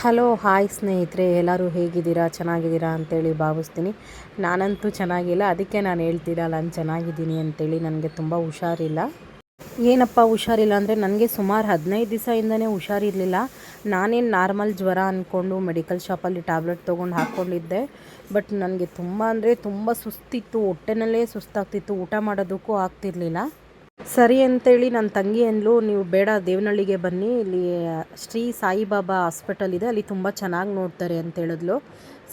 Hello, hi ಸ್ನೇಹಿತರೆ, ಎಲ್ಲರೂ ಹೇಗಿದ್ದೀರಾ? ಚೆನ್ನಾಗಿದ್ದೀರಾ ಅಂತೇಳಿ ಭಾವಿಸ್ತೀನಿ. ನಾನಂತೂ ಚೆನ್ನಾಗಿಲ್ಲ. ಅದಕ್ಕೆ ನಾನು ಹೇಳ್ತೀರಾ ನಾನು ಚೆನ್ನಾಗಿದ್ದೀನಿ ಅಂತೇಳಿ. ನನಗೆ ತುಂಬ ಹುಷಾರಿಲ್ಲ. ಏನಪ್ಪ ಹುಷಾರಿಲ್ಲ ಅಂದರೆ, ನನಗೆ ಸುಮಾರು ಹದಿನೈದು ದಿವಸದಿಂದನೇ ಹುಷಾರಿರಲಿಲ್ಲ. ನಾನೇನು ನಾರ್ಮಲ್ ಜ್ವರ ಅಂದ್ಕೊಂಡು ಮೆಡಿಕಲ್ ಶಾಪಲ್ಲಿ ಟ್ಯಾಬ್ಲೆಟ್ ತೊಗೊಂಡು ಹಾಕ್ಕೊಂಡಿದ್ದೆ ಬಟ್ ನನಗೆ ತುಂಬ ಅಂದರೆ, ತುಂಬ ಸುಸ್ತಿತ್ತು. ಹೊಟ್ಟೆನಲ್ಲೇ ಸುಸ್ತಾಗ್ತಿತ್ತು. ಊಟ ಮಾಡೋದಕ್ಕೂ ಆಗ್ತಿರ್ಲಿಲ್ಲ. ಸರಿ ಅಂತೇಳಿ ನನ್ನ ತಂಗಿ ಅಂದ್ಲು ನೀವು ಬೇಡ, ದೇವನಹಳ್ಳಿಗೆ ಬನ್ನಿ. ಇಲ್ಲಿ ಶ್ರೀ ಸಾಯಿಬಾಬಾ ಹಾಸ್ಪಿಟಲ್ ಇದೆ. ಅಲ್ಲಿ ತುಂಬ ಚೆನ್ನಾಗಿ ನೋಡ್ತಾರೆ ಅಂತ ಹೇಳಿದ್ಲು.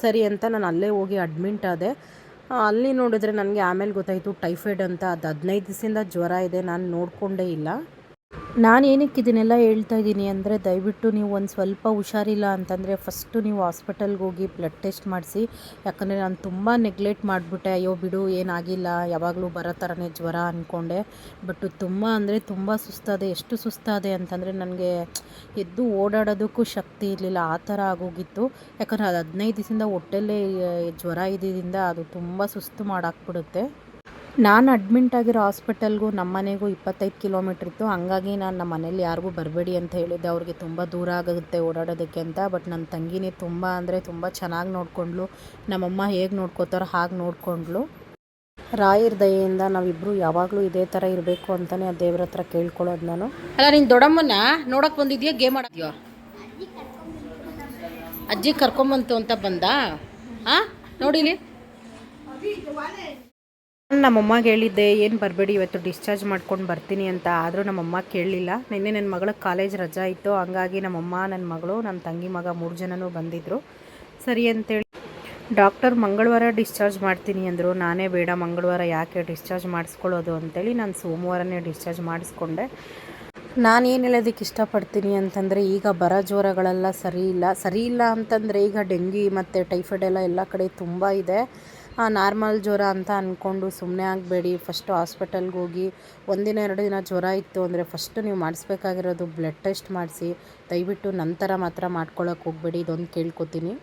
ಸರಿ ಅಂತ ನಾನು ಅಲ್ಲೇ ಹೋಗಿ ಅಡ್ಮಿಂಟ್ ಆದೆ. ಅಲ್ಲಿ ನೋಡಿದ್ರೆ ನನಗೆ ಆಮೇಲೆ ಗೊತ್ತಾಯಿತು ಟೈಫಾಯ್ಡ್ ಅಂತ. ಅದು ಹದಿನೈದು ದಿವಸದಿಂದ ಜ್ವರ ಇದೆ. ನಾನು ನೋಡಿಕೊಂಡೇ ಇಲ್ಲ. ನಾನು ಏನಕ್ಕೆ ಇದನ್ನೆಲ್ಲ ಹೇಳ್ತಾ ಇದ್ದೀನಿ ಅಂದರೆ ದಯವಿಟ್ಟು ನೀವು ಒಂದು ಸ್ವಲ್ಪ ಹುಷಾರಿಲ್ಲ ಅಂತಂದರೆ ಫಸ್ಟು ನೀವು ಹಾಸ್ಪಿಟಲ್ಗೆ ಹೋಗಿ ಬ್ಲಡ್ ಟೆಸ್ಟ್ ಮಾಡಿಸಿ. ಯಾಕಂದರೆ ನಾನು ತುಂಬ ನೆಗ್ಲೆಕ್ಟ್ ಮಾಡಿಬಿಟ್ಟೆ. ಅಯ್ಯೋ ಬಿಡು, ಏನಾಗಿಲ್ಲ, ಯಾವಾಗಲೂ ಬರೋ ಥರನೇ ಜ್ವರ ಅಂದ್ಕೊಂಡೆ. ಬಟ್ ತುಂಬ ಅಂದರೆ ತುಂಬ ಸುಸ್ತಾದೆ. ಎಷ್ಟು ಸುಸ್ತಾದೆ ಅಂತಂದರೆ ನನಗೆ ಎದ್ದು ಓಡಾಡೋದಕ್ಕೂ ಶಕ್ತಿ ಇರಲಿಲ್ಲ. ಆ ಥರ ಆಗೋಗಿತ್ತು. ಯಾಕಂದರೆ ಅದು ಹದಿನೈದು ದಿವಸದಿಂದ ಹೊಟ್ಟೆಲ್ಲೇ ಜ್ವರ ಇದ್ದಿದ್ದರಿಂದ ಅದು ತುಂಬ ಸುಸ್ತು ಮಾಡಾಕ್ಬಿಡುತ್ತೆ. ನಾನು ಅಡ್ಮಿಂಟ್ ಆಗಿರೋ ಹಾಸ್ಪಿಟಲ್ಗೂ ನಮ್ಮ ಮನೆಗೂ ಇಪ್ಪತ್ತೈದು ಕಿಲೋಮೀಟ್ರ್ ಇತ್ತು. ಹಂಗಾಗಿ ನಾನು ನಮ್ಮ ಮನೇಲಿ ಯಾರಿಗೂ ಬರಬೇಡಿ ಅಂತ ಹೇಳಿದ್ದೆ. ಅವ್ರಿಗೆ ತುಂಬ ದೂರ ಆಗುತ್ತೆ ಓಡಾಡೋದಕ್ಕೆ ಅಂತ. ಬಟ್ ನನ್ನ ತಂಗಿನೇ ತುಂಬ ಅಂದರೆ ತುಂಬ ಚೆನ್ನಾಗಿ ನೋಡಿಕೊಂಡ್ಳು. ನಮ್ಮಮ್ಮ ಹೇಗೆ ನೋಡ್ಕೋತಾರೋ ಹಾಗೆ ನೋಡಿಕೊಂಡ್ಳು. ರಾಯರ ದಯೆಯಿಂದ ನಾವಿಬ್ಬರು ಯಾವಾಗಲೂ ಇದೇ ಥರ ಇರಬೇಕು ಅಂತಲೇ ಆ ದೇವ್ರ ಹತ್ರ ಕೇಳ್ಕೊಳ್ಳೋದು ನಾನು. ಅಲ್ಲ, ನೀನು ದೊಡ್ಡಮ್ಮನ ನೋಡೋಕೆ ಬಂದಿದ್ಯಾ? ಗೇಮ್ ಆಡೋದ್ಯೋ ಅಜ್ಜಿ ಕರ್ಕೊಂಬಂತು ಅಂತ ಬಂದ? ಹಾಂ ನೋಡಿಲಿ? ನಾನು ನಮ್ಮಮ್ಮಗೆ ಹೇಳಿದ್ದೆ, ಏನು ಬರಬೇಡಿ, ಇವತ್ತು ಡಿಸ್ಚಾರ್ಜ್ ಮಾಡ್ಕೊಂಡು ಬರ್ತೀನಿ ಅಂತ. ಆದರೂ ನಮ್ಮಮ್ಮ ಕೇಳಲಿಲ್ಲ. ನಿನ್ನೆ ನನ್ನ ಮಗಳ ಕಾಲೇಜ್ ರಜಾ ಇತ್ತು. ಹಂಗಾಗಿ ನಮ್ಮಮ್ಮ ನನ್ನ ಮಗಳು ನನ್ನ ತಂಗಿ ಮಗ ಮೂರು ಜನನೂ ಬಂದಿದ್ದರು ಸರಿ ಅಂತೇಳಿ ಡಾಕ್ಟರ್ ಮಂಗಳವಾರ ಡಿಸ್ಚಾರ್ಜ್ ಮಾಡ್ತೀನಿ ಅಂದರು. ನಾನೇ ಬೇಡ, ಮಂಗಳವಾರ ಯಾಕೆ ಡಿಸ್ಚಾರ್ಜ್ ಮಾಡಿಸ್ಕೊಳ್ಳೋದು ಅಂತೇಳಿ ನಾನು ಸೋಮವಾರನೇ ಡಿಸ್ಚಾರ್ಜ್ ಮಾಡಿಸ್ಕೊಂಡೆ. ನಾನು ಏನು ಹೇಳೋದಕ್ಕೆ ಇಷ್ಟಪಡ್ತೀನಿ ಅಂತಂದರೆ, ಈಗ ಬರ ಜ್ವರಗಳೆಲ್ಲ ಸರಿ ಇಲ್ಲ. ಸರಿ ಇಲ್ಲ ಅಂತಂದರೆ ಈಗ ಡೆಂಗಿ ಮತ್ತು ಟೈಫಾಯ್ಡ್ ಎಲ್ಲ ಎಲ್ಲ ಕಡೆ ತುಂಬ ಇದೆ. ನಾರ್ಮಲ್ ಜ್ವರ ಅಂತ ಅಂದ್ಕೊಂಡು ಸುಮ್ಮನೆ ಆಗಬೇಡಿ. ಫಸ್ಟು ಹಾಸ್ಪಿಟಲ್ಗೆ ಹೋಗಿ ಒಂದಿನ ಎರಡು ದಿನ ಜ್ವರ ಇತ್ತು ಅಂದರೆ ಫಸ್ಟು ನೀವು ಮಾಡಿಸ್ಬೇಕಾಗಿರೋದು ಬ್ಲಡ್ ಟೆಸ್ಟ್ ಮಾಡಿಸಿ, ದಯವಿಟ್ಟು ನಂತರ ಮಾತ್ರ ಮಾಡ್ಕೊಳ್ಳೋಕೆ ಹೋಗಬೇಡಿ. ಇದೊಂದು ಕೇಳ್ಕೊತೀನಿ.